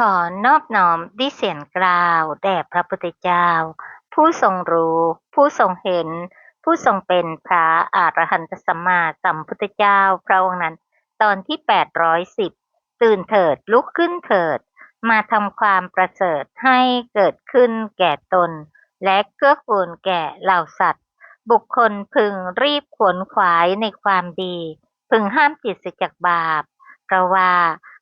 ขอนอบน้อมดิเสียงกล่าวแด่พระพุทธเจ้า ผู้ทรงรู้ ผู้ทรงเห็น ผู้ทรงเป็นพระอรหันตสัมมาสัมพุทธเจ้าพระองค์นั้น ตอนที่ 810 ตื่นเถิดลุกขึ้นเถิด มาทำความประเสริฐให้เกิดขึ้นแก่ตน และเกื้อกูลแก่เหล่าสัตว์ บุคคลพึงรีบขวนขวายในความดี พึงห้ามจิตเสียจากบาปเพราะว่า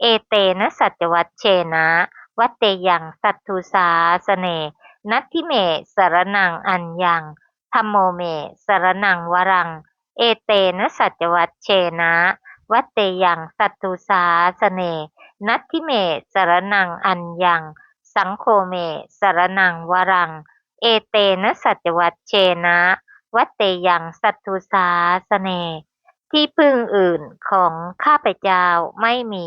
เอเตนะสัจวัตเชนะ วัตเตยังสัตทุสาสเน นัตทิเมสรนังอัญญังธรรมโมเมสรนังวรัง เอเตนะสัจวัตเชนะ วัตเตยังสัตทุสาสเน นัตทิเมสรนังอัญญัง สังโฆเมสรนังวรัง เอเตนะสัจวัตเชนะ วัตเตยังสัตทุสาสเน ที่พึ่งอื่นของข้าพเจ้าไม่มี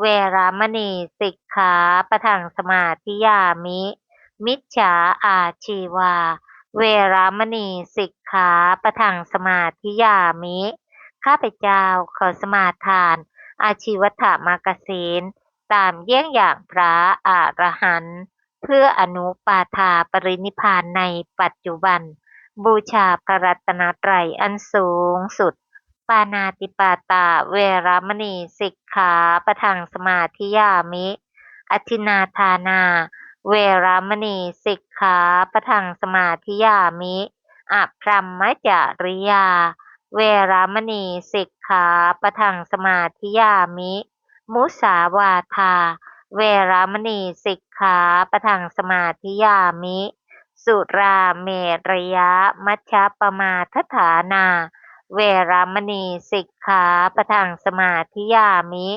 เวรามณีสิกขาประทังสมาธิยามิ มิจฉาอาชีวา เวรามณีสิกขาประทังสมาธิยามิ ข้าพเจ้าขอสมาทาน อาชีวถามกสินตามเยี่ยงอย่างพระอรหันต์เพื่ออนุปาทาปรินิพานในปัจจุบัน บูชาพระรัตนตรัยอันสูงสุด ปานาติปาตา เวรามณี สิกขาประทังสมาธิยามิ อธินาทานา เวรามณี สิกขาประทังสมาธิยามิอพรหมจาริยา เวรามณี สิกขาประทังสมาธิยามิ มุสาวาทา เวรามณี สิกขาประทังสมาธิยามิ สุราเมรยะมัชฌะปมาทฐานา เวรามณีสิกขาประทังสมาธิยามิ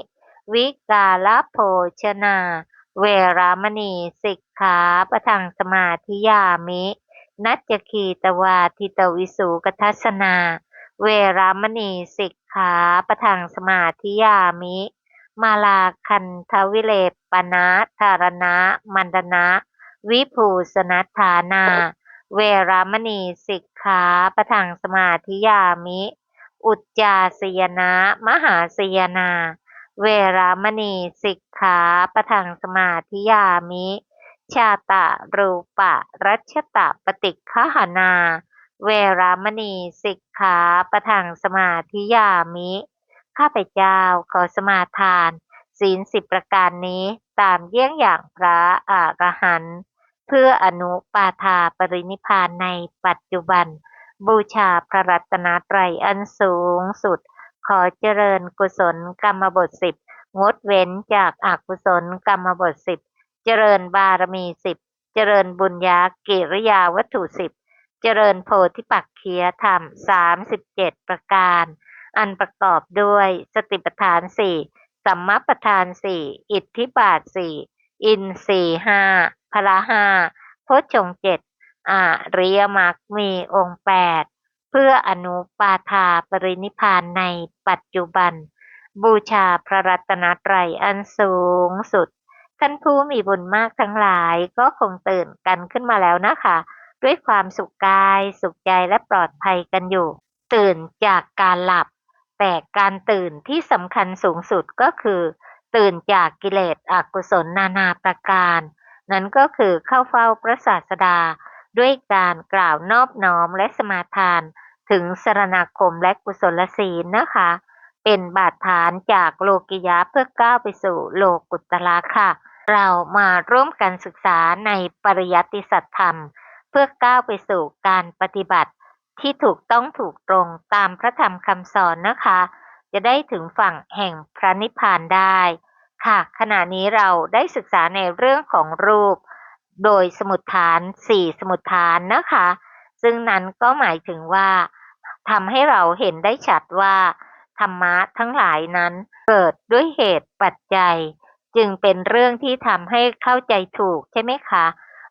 วิกาลโภชนา เวรามณีสิกขาประทังสมาธิยามิ นัจคีตวาทิตวิสุกทัศนา เวรามณีสิกขาประทังสมาธิยามิ มาลาคันทวิเลปนะธารณะมันดนะ วิภูสนัฐานา เวรามณีสิกขาประทังสมาธิยามิ อุจจาสยนะ มหาสยนา เวรามณีสิกขาประทังสมาธิยามิ ชาตะรูปะรัชตะปฏิฆหานา เวรามณีสิกขาประทังสมาธิยามิ ข้าพเจ้าขอสมาทาน ศีลสิบประการนี้ตามเยี่ยงอย่างพระอรหันต์ เพื่ออนุปาทาปรินิพพานในปัจจุบัน บูชาพระรัตนตรัยอันสูงสุด ขอเจริญกุศลกรรมบทสิบงดเว้นจากอากุศลกรรมบทสิบเจริญบารมีสิบเจริญบุญญากิริยาวัตถุสิบเจริญโพธิปักเคียธรรมสามสิบเจ็ดประการ อันประกอบด้วยสติปัฏฐานสี่สัมมาปัฏฐานสี่อิทธิบาทสี่อินทรีย์ห้า พละห้าโพชงเจ็ดอาริยมรรคมีองค์แปดเพื่ออนุปาทาปรินิพพานในปัจจุบัน บูชาพระรัตนตรัยอันสูงสุด ท่านผู้มีบุญมากทั้งหลายก็คงตื่นกันขึ้นมาแล้วนะคะ ด้วยความสุขกายสุขใจและปลอดภัยกันอยู่ ตื่นจากการหลับ แต่การตื่นที่สำคัญสูงสุดก็คือ ตื่นจากกิเลสอกุศลนานาประการ นั้นก็คือเข้าเฝ้าพระศาสดา ด้วยการกล่าวนอบน้อมและสมาทาน ถึงสรณาคมและกุศลศีลนะคะ เป็นบาดฐานจากโลกิยะเพื่อก้าวไปสู่โลกุตละค่ะ เรามาร่วมกันศึกษาในปริยัติสัจธรรม เพื่อก้าวไปสู่การปฏิบัติที่ถูกต้องถูกตรงตามพระธรรมคำสอนนะคะ จะได้ถึงฝั่งแห่งพระนิพพานได้ ค่ะ ขณะนี้เราได้ศึกษาในเรื่องของรูป โดยสมุดฐานสี่สมุดฐานนะคะ ซึ่งนั้นก็หมายถึงว่าทำให้เราเห็นได้ชัดว่าธรรมะทั้งหลายนั้นเกิดด้วยเหตุปัจจัย จึงเป็นเรื่องที่ทำให้เข้าใจถูกใช่ไหมคะ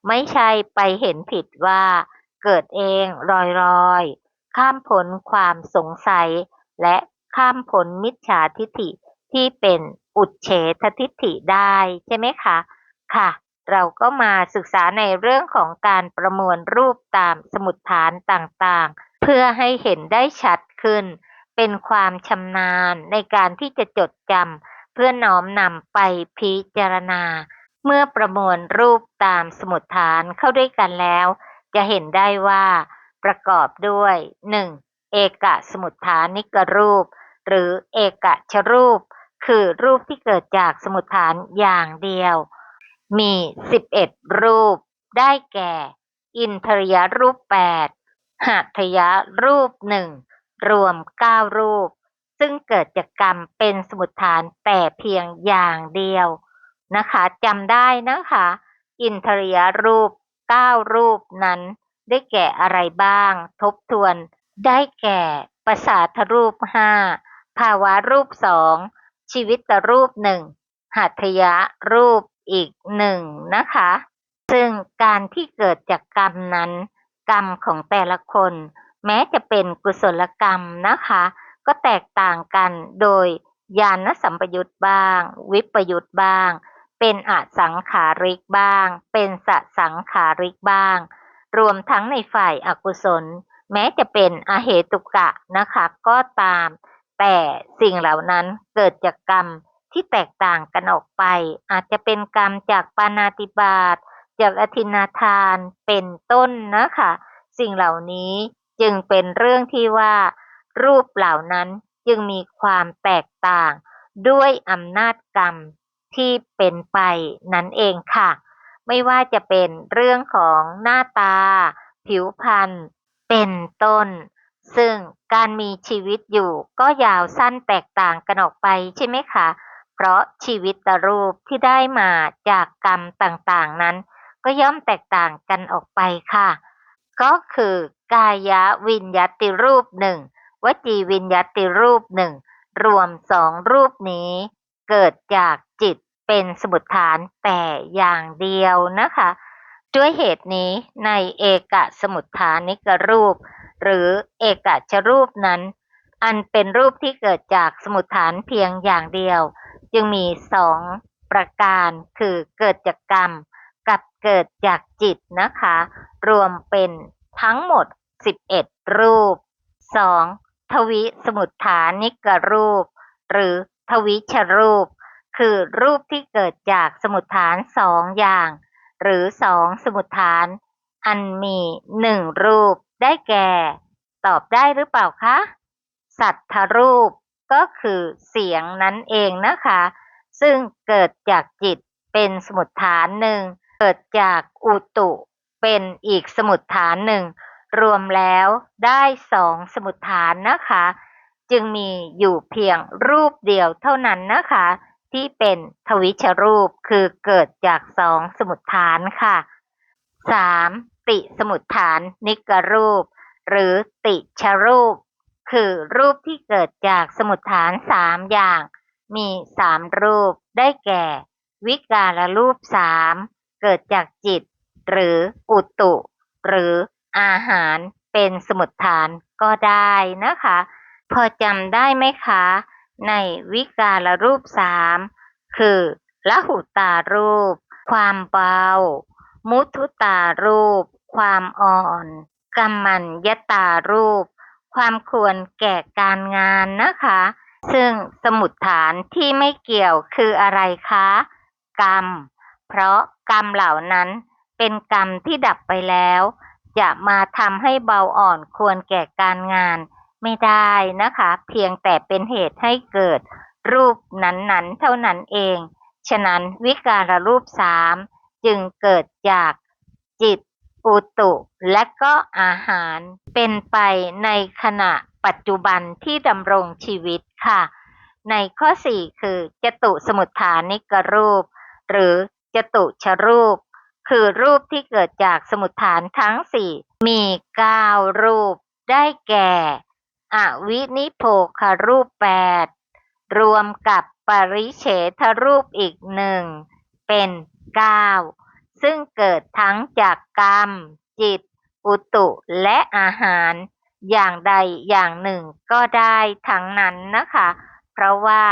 ไม่ใช่ไปเห็นผิดว่าเกิดเองลอยๆ ข้ามพ้นความสงสัย และข้ามพ้นมิจฉาทิฏฐิ ที่เป็นอุดเฉททิฏฐิได้ใช่ไหมคะค่ะ เราก็มาศึกษาในเรื่องของการประมวลรูปตามสมุดฐานต่างๆ เพื่อให้เห็นได้ชัดขึ้น เป็นความชำนาญในการที่จะจดจำเพื่อน้อมนำไปพิจารณา เมื่อประมวลรูปตามสมุดฐานเข้าด้วยกันแล้ว จะเห็นได้ว่าประกอบด้วย 1. เอกะสมุดฐานิกรูป หรือเอกะชรูป คือรูปที่เกิดจากสมุดฐานอย่างเดียว มี 11 รูป ได้แก่ อินทริยรูป 8หัตถยรูปหนึ่งรวม 9 รูป ซึ่งเกิดจากกรรมเป็นสมุดฐานแต่เพียงอย่างเดียวนะคะจำได้นะคะ อินทริยรูป 9 รูปนั้นได้แก่อะไรบ้าง ทบทวน ได้แก่ประสาทรูปห้าภาวะรูปสอง ชีวิตรูปหนึ่งหัตถยรูปอีกหนึ่งนะคะ ซึ่งการที่เกิดจากกรรมนั้น กรรมของแต่ละคน แม้จะเป็นกุศลกรรมนะคะ ก็แตกต่างกันโดยญาณสัมปยุตบ้าง วิปยุตบ้าง เป็นอสังขาริกบ้าง เป็นสสังขาริกบ้าง รวมทั้งในฝ่ายอากุศล แม้จะเป็นอเหตุกะนะคะ ก็ตาม แต่สิ่งเหล่านั้นเกิดจากกรรมที่แตกต่างกันออกไป อาจจะเป็นกรรมจากปานาติบาตจากอธินาทานเป็นต้นนะคะ สิ่งเหล่านี้จึงเป็นเรื่องที่ว่า รูปเหล่านั้นจึงมีความแตกต่าง ด้วยอำนาจกรรมที่เป็นไปนั่นเองค่ะ ไม่ว่าจะเป็นเรื่องของหน้าตา ผิวพรรณเป็นต้น ซึ่งการมีชีวิตอยู่ก็ยาวสั้นแตกต่างกันออกไปใช่ไหมคะ เพราะชีวิตตรูปที่ได้มาจากกรรมต่างๆนั้น ก็ย่อมแตกต่างกันออกไปค่ะ ก็คือกายวิญญาติรูปหนึ่งวจีวิญญาติรูปหนึ่งรวมสองรูปนี้ เกิดจากจิตเป็นสมุดฐานแต่อย่างเดียวนะคะ ด้วยเหตุนี้ในเอกสมุดฐานิกรูป หรือเอกชรูปนั้น อันเป็นรูปที่เกิดจากสมุดฐานเพียงอย่างเดียว จึงมีสองประการคือเกิดจากกรรม กับเกิดจากจิตนะคะ รวมเป็นทั้งหมด 11 รูป 2. ทวิสมุดฐานิกรูป หรือทวิชรูป คือรูปที่เกิดจากสมุดฐานสองอย่าง หรือสองสมุดฐาน อันมีหนึ่งรูป ได้แก่ ตอบได้หรือเปล่าคะ สัทธรูปก็คือเสียงนั่นเองนะคะ ซึ่งเกิดจากจิตเป็นสมุดฐานหนึ่ง เกิดจากอุตุเป็นอีกสมุดฐานหนึ่ง รวมแล้วได้สองสมุดฐานนะคะ จึงมีอยู่เพียงรูปเดียวเท่านั้นนะคะ ที่เป็นทวิชรูปคือเกิดจากสองสมุดฐานค่ะ 3. ติสมุดฐานนิกรูป หรือติชรูป คือรูปที่เกิดจากสมุดฐานสามอย่าง มีสามรูปได้แก่ วิการรูปสามเกิดจากจิต หรืออุตุ หรืออาหารเป็นสมุดฐานก็ได้นะคะ พอจำได้ไหมคะ ในวิการรูปสามคือละหุตารูป ความเบา มุทุตารูป ความอ่อนกัมมันยตารูป ความควรแก่การงานนะคะ ซึ่งสมุดฐานที่ไม่เกี่ยวคืออะไรคะ กรรม เพราะกรรมเหล่านั้นเป็นกรรมที่ดับไปแล้ว จะมาทำให้เบาอ่อนควรแก่การงานไม่ได้นะคะ เพียงแต่เป็นเหตุให้เกิดรูปนั้นๆ เท่านั้นเอง ฉะนั้นวิการรูปสามจึงเกิดจากจิต อุตุและก็อาหารเป็นไปในขณะปัจจุบันที่ดำรงชีวิตค่ะ ในข้อ 4 คือจตุสมุทฐานิกรูป หรือจตุชรูป คือรูปที่เกิดจากสมุทฐานทั้ง 4 มี 9 รูป ได้แก่อวินิโพคารูป 8 รวมกับปริเฉทรูปอีกหนึ่งเป็น 9 ซึ่งเกิดทั้งจากกรรม จิต อุตุและอาหาร อย่างใดอย่างหนึ่งก็ได้ทั้งนั้นนะคะ เพราะว่า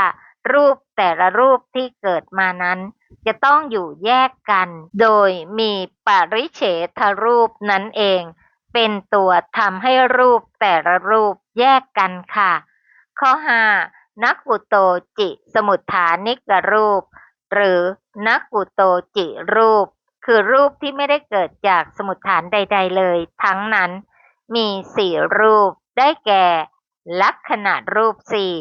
รูปแต่ละรูปที่เกิดมานั้น จะต้องอยู่แยกกัน โดยมีปริเฉทรูปนั่นเอง เป็นตัวทำให้รูปแต่ละรูปแยกกันค่ะ ข้อ 5 นักกุโตจิสมุทฐานิกรูป หรือนักกุโตจิรูป คือรูปที่ไม่ได้เกิดจากสมุทฐานใด ๆ เลย ทั้งนั้นมีสี่รูปได้แก่ ลักษณะรูปสี่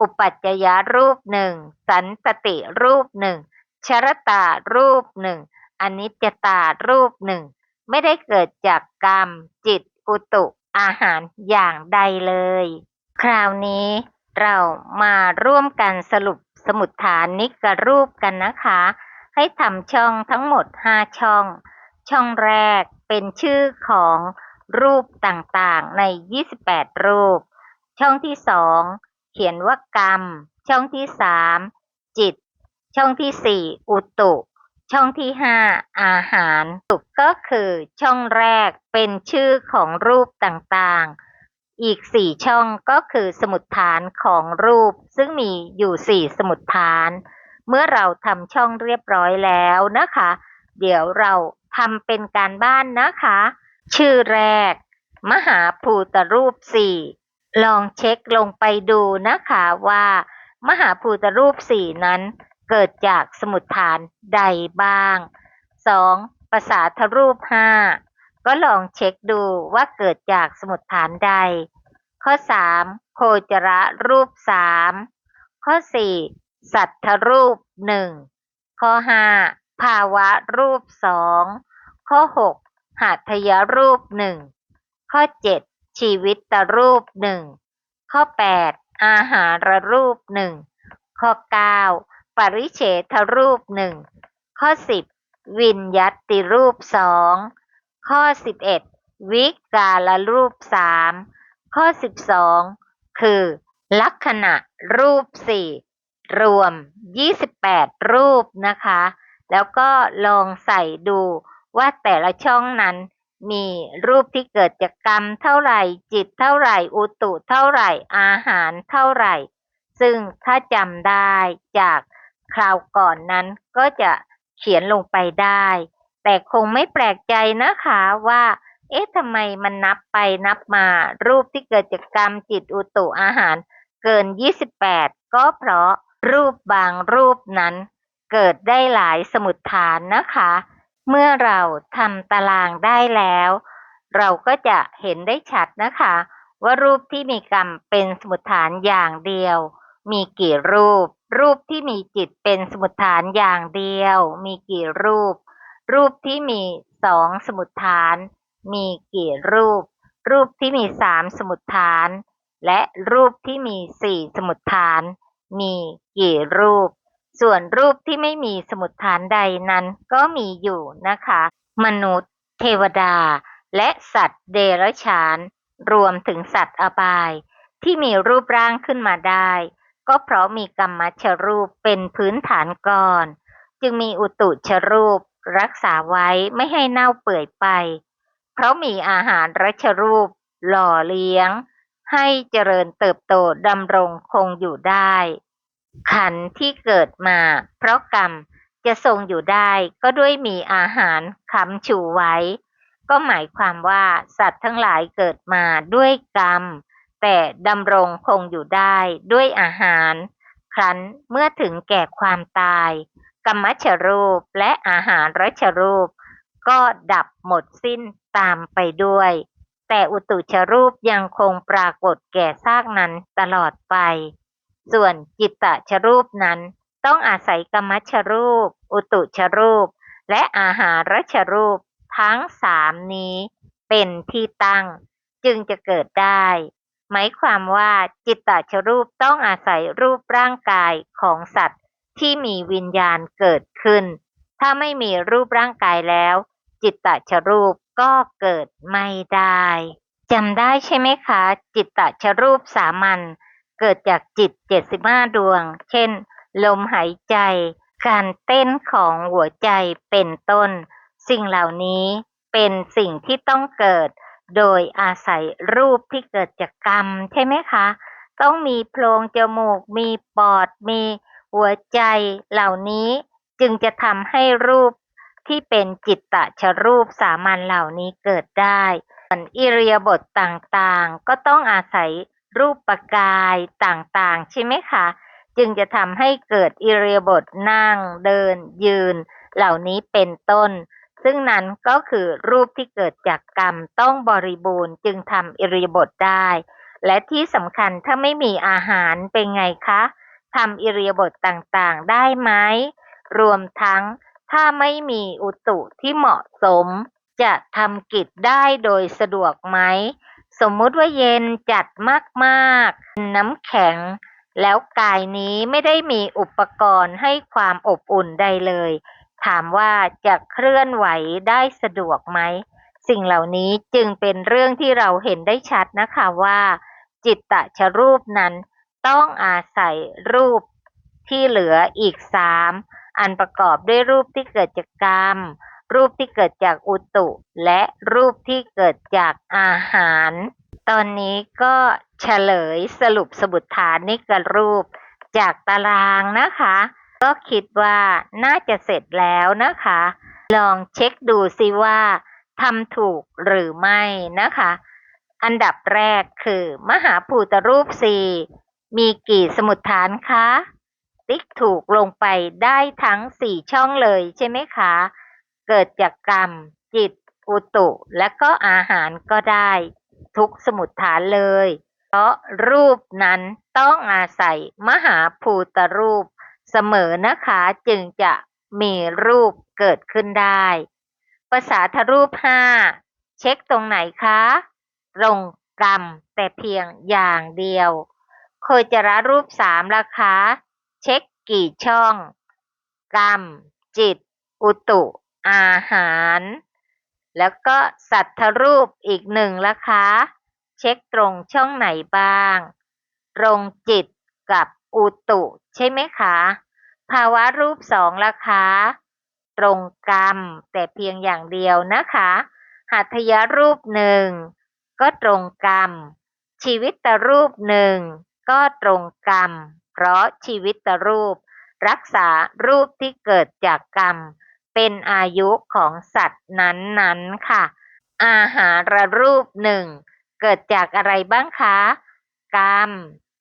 อุปัจจยรูปหนึ่งสันตติรูปหนึ่งชรตารูปหนึ่งอนิจจตารูปหนึ่งไม่ได้เกิดจากกรรม จิตอุตุอาหารอย่างใดเลย คราวนี้เรามาร่วมกันสรุปสมุดฐานนิกรูปกันนะคะ ให้ทำช่องทั้งหมด5ช่อง ช่องแรกเป็นชื่อของรูปต่างๆ ใน 28 รูป ช่องที่2เขียนว่ากรรม ช่องที่3จิต ช่องที่4อุตุ ช่องที่5อาหารสุกก็คือช่องแรกเป็นชื่อของรูปต่างๆอีก4ช่องก็คือสมุดฐานของรูป ซึ่งมีอยู่4สมุดฐาน เมื่อเราทำช่องเรียบร้อยแล้วนะคะ เดี๋ยวเราทำเป็นการบ้านนะคะ ชื่อแรก มหาภูตรูปสี่ลองเช็คลงไปดูนะคะว่า มหาภูตรูปสี่นั้นเกิดจากสมุดฐานใดบ้าง 2. ภาษาทรูปห้าก็ลองเช็คดูว่าเกิดจากสมุดฐานใด ข้อ 3. โคจระรูปสามข้อ 4. สัทธรูปหนึ่งข้อ 5. ภาวะรูปสองข้อ 6. หัตถยรูปหนึ่งข้อ 7. ชีวิตตรูปหนึ่งข้อ 8. อาหารรูปหนึ่งข้อ 9. ปริเฉทรูปหนึ่งข้อ10วินยัติรูปสองข้อ11วิกาลรูปสามข้อ12คือ ลักษณะรูปสี่ รวม 28 รูปนะคะ แล้วก็ลองใส่ดูว่าแต่ละช่องนั้นมีรูปที่เกิดจากกรรมเท่าไหร่ จิตเท่าไหร่ อุตุเท่าไหร่ อาหารเท่าไหร่ ซึ่งถ้าจำได้จากคราวก่อนนั้นก็จะเขียนลงไปได้ แต่คงไม่แปลกใจนะคะว่า เอ๊ะทำไมมันนับไปนับมารูปที่เกิดจากกรรมจิตอุตุอาหารเกิน 28 ก็เพราะ รูปบางรูปนั้นเกิดได้หลายสมุดฐานนะคะ เมื่อเราทำตารางได้แล้ว เราก็จะเห็นได้ชัดนะคะ ว่ารูปที่มีกรรมเป็นสมุทฐานอย่างเดียว มีกี่รูป รูปที่มีจิตเป็นสมุทฐานอย่างเดียว มีกี่รูป รูปที่มีสองสมุทฐาน มีกี่รูป รูปที่มีสามสมุทฐาน และรูปที่มีสี่สมุทฐาน มีกี่รูป ส่วนรูปที่ไม่มีสมุทฐานใดนั้นก็มีอยู่นะคะ มนุษย์ เทวดา และสัตว์เดรัจฉาน รวมถึงสัตว์อบาย ที่มีรูปร่างขึ้นมาได้ ก็เพราะมีกรรมชรูปเป็นพื้นฐานก่อน จึงมีอุตุชรูปรักษาไว้ไม่ให้เน่าเปื่อยไป เพราะมีอาหารรัชรูป หล่อเลี้ยง ให้เจริญเติบโตดำรงคงอยู่ได้ ขันที่เกิดมา เพราะกรรมจะทรงอยู่ได้ก็ด้วยมีอาหารค้ำชูไว้ ก็หมายความว่าสัตว์ทั้งหลายเกิดมาด้วยกรรม แต่ดำรงคงอยู่ได้ด้วยอาหาร ครั้นเมื่อถึงแก่ความตาย กรรมชรูปและอาหารรชรูป ก็ดับหมดสิ้นตามไปด้วย แต่อุตุชรูปยังคงปรากฏแก่ซากนั้นตลอดไป ส่วนจิตตชรูปนั้นต้องอาศัยกรรมชรูป อุตุชรูป และอาหารรชรูปทั้งสามนี้เป็นที่ตั้งจึงจะเกิดได้ หมายความว่าจิตตชรูปต้องอาศัยรูปร่างกายของสัตว์ที่มีวิญญาณเกิดขึ้น ถ้าไม่มีรูปร่างกายแล้ว จิตตชรูปก็เกิดไม่ได้จำได้ใช่ไหมคะ จิตตชรูปสามัญเกิดจากจิต 75 ดวง เช่น ลมหายใจ การเต้นของหัวใจเป็นต้น สิ่งเหล่านี้เป็นสิ่งที่ต้องเกิด โดยอาศัยรูปที่เกิดจากกรรมใช่ไหมคะ ต้องมีโพรงจมูก มีปอด มีหัวใจเหล่านี้จึงจะทำให้รูป ที่เป็นจิตตชรูปสามัญเหล่านี้เกิดได้ ส่วนอิริยาบถต่างๆ ก็ต้องอาศัยรูปปกายต่างๆ ใช่ไหมคะ จึงจะทำให้เกิดอิริยาบถนั่ง เดิน ยืน เหล่านี้เป็นต้น ซึ่งนั้นก็คือรูปที่เกิดจากกรรมต้องบริบูรณ์ จึงทำอิริยาบถได้ และที่สำคัญถ้าไม่มีอาหารเป็นไงคะทำอิริยาบถต่างๆ ได้ไหมรวมทั้ง ถ้าไม่มีอุตุที่เหมาะสม จะทำกิจได้โดยสะดวกไหม สมมุติว่าเย็นจัดมากๆน้ำแข็ง แล้วกายนี้ไม่ได้มีอุปกรณ์ให้ความอบอุ่นใดเลย ถามว่าจะเคลื่อนไหวได้สะดวกไหม สิ่งเหล่านี้จึงเป็นเรื่องที่เราเห็นได้ชัดนะคะว่า จิตตะชรูปนั้นต้องอาศัยรูปที่เหลืออีกสาม อันประกอบด้วยรูปที่เกิดจากกรรม รูปที่เกิดจากอุตุ และรูปที่เกิดจากอาหาร ตอนนี้ก็เฉลยสรุปสมุดฐานนิกรูปจากตารางนะคะ ก็คิดว่าน่าจะเสร็จแล้วนะคะ ลองเช็คดูซิว่าทำถูกหรือไม่นะคะ อันดับแรกคือ มหาภูตรูปสี่มีกี่สมุดฐานคะ ติ๊กถูกลงไปได้ทั้งสี่ช่องเลยใช่ไหมคะ เกิดจากกรรม จิต อุตุและก็อาหารก็ได้ ทุกสมุดฐานเลย เพราะรูปนั้นต้องอาศัยมหาภูตรูปเสมอนะคะจึงจะมีรูปเกิดขึ้นได้ภาษาทรูปห้าเช็คตรงไหนคะตรงกรรมแต่เพียงอย่างเดียวโคจรรูปสามราคา เช็คกี่ช่อง กรรม จิต อุตุ อาหาร แล้วก็สัตทรูปอีกหนึ่งราคาเช็คตรงช่องไหนบ้าง ตรงจิตกับอุตุ ใช่ไหมคะ ภาวะรูปสองราคาตรงกรรม แต่เพียงอย่างเดียวนะคะ หัตถยรูปหนึ่งก็ตรงกรรม ชีวิตรูปหนึ่งก็ตรงกรรมเพราะชีวิตรูป รักษารูปที่เกิดจากกรรม เป็นอายุของสัตว์นั้นๆค่ะ อาหารรูปหนึ่งเกิดจากอะไรบ้างคะ กรรม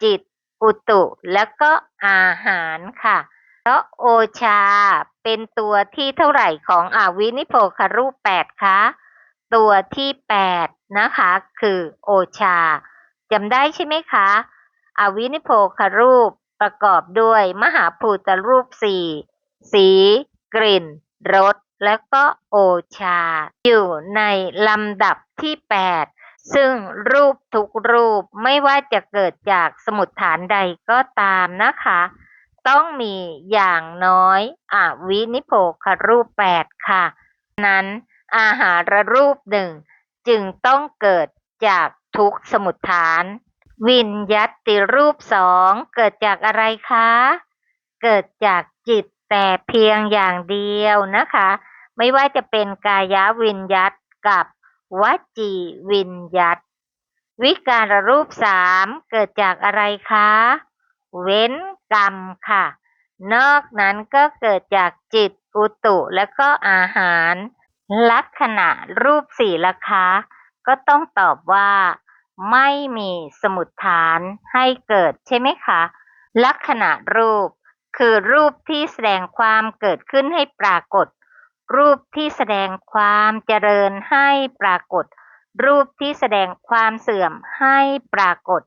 จิต อุตุแล้วก็อาหารค่ะแล้วโอชาเป็นตัวที่เท่าไหร่ของอวินิโพครูปแปดคะตัวที่แปดนะคะคือโอชาจำได้ใช่ไหมคะอวินิโพครูป ประกอบด้วยมหาภูตรูปสี่สี กลิ่น รส และก็โอชา อยู่ในลำดับที่ 8 ซึ่งรูปทุกรูปไม่ว่าจะเกิดจากสมุดฐานใดก็ตามนะคะ ต้องมีอย่างน้อยอวินิโพครูป 8 ค่ะ นั้นอาหารรูปหนึ่งจึงต้องเกิดจากทุกสมุดฐาน วิญยัตติรูปสองเกิดจากอะไรคะ เกิดจากจิตแต่เพียงอย่างเดียวนะคะ ไม่ว่าจะเป็นกายวิญยัตกับวจีวิญยัตวิการรูปสามเกิดจากอะไรคะ เว้นกรรมค่ะ นอกนั้นก็เกิดจากจิตอุตุและก็อาหาร ลักษณะรูปสี่ละคะ ก็ต้องตอบว่า ไม่มีสมุดฐานให้เกิดใช่ไหมคะ ลักษณะรูป คือรูปที่แสดงความเกิดขึ้นให้ปรากฏ รูปที่แสดงความเจริญให้ปรากฏ รูปที่แสดงความเสื่อมให้ปรากฏ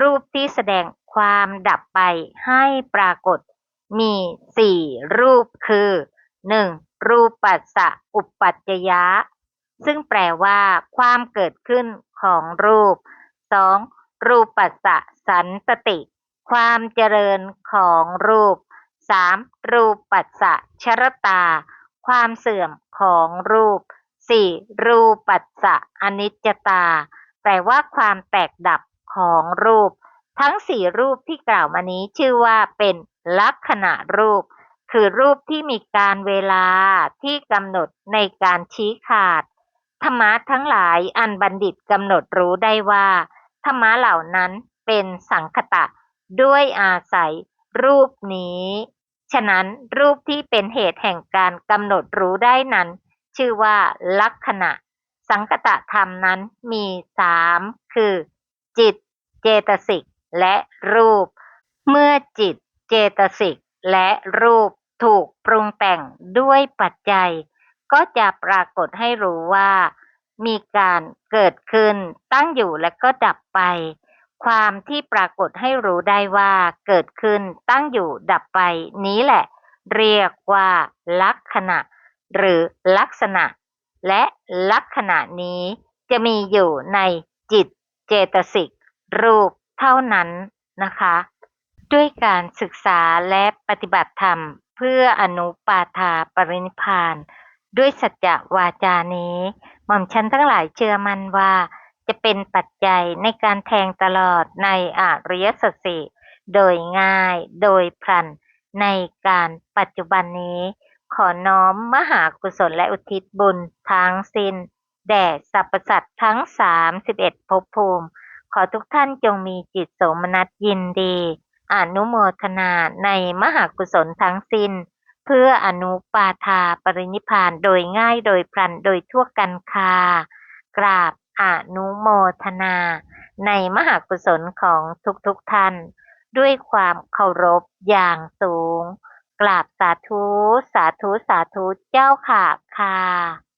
รูปที่แสดงความดับไปให้ปรากฏ มีสี่รูปคือหนึ่งรูปปัสสะอุปปัจจยะ ซึ่งแปลว่า ความเกิดขึ้นของรูปสองรูปัสสะสันตติ ความเจริญของรูปสามรูปัสสะชรตา ความเสื่อมของรูปสี่รูปัสสะอนิจจตา แปลว่าความแตกดับของรูป ทั้งสี่รูปที่กล่าวมานี้ชื่อว่าเป็นลักษณะรูป คือรูปที่มีการเวลาที่กำหนดในการชี้ขาด ธรรมะทั้งหลายอันบัณฑิตกำหนดรู้ได้ว่า ธรรมะเหล่านั้นเป็นสังคตะ ด้วยอาศัยรูปนี้ ฉะนั้นรูปที่เป็นเหตุแห่งการกำหนดรู้ได้นั้น ชื่อว่าลักษณะ สังคตะธรรมนั้นมีสามคือ จิต เจตสิก และรูป เมื่อจิต เจตสิก และรูปถูกปรุงแต่งด้วยปัจจัย ก็จะปรากฏให้รู้ว่า มีการเกิดขึ้น ตั้งอยู่และก็ดับไป ความที่ปรากฏให้รู้ได้ว่าเกิดขึ้นตั้งอยู่ดับไปนี้แหละ เรียกว่า ลักษณะ หรือลักษณะ และลักษณะนี้จะมีอยู่ในจิตเจตสิกรูปเท่านั้นนะคะ ด้วยการศึกษาและปฏิบัติธรรมเพื่ออนุปาทาปรินิพพาน ด้วยสัจจะวาจานี้ หม่อมฉันทั้งหลายเชื่อมั่นว่า จะเป็นปัจจัยในการแทงตลอดในอริยสัจสีโดยง่ายโดยพลันในการปัจจุบันนี้ ขอน้อมมหากุศลและอุทิศบุญทั้งสิ้น แด่สรรพสัตว์ทั้ง 31ภพภูมิ ขอทุกท่านจงมีจิตโสมนัสยินดี อนุโมทนาในมหากุศลทั้งสิ้น เพื่ออนุปาทาปรินิพพานโดยง่ายโดยพลันโดยทั่วกันคา กราบอนุโมทนา ในมหากุศลของทุกๆทท่าน ด้วยความเคารพอย่างสูง กราบสาธุ สาธุ สาธุเจ้าค่ะค่ะ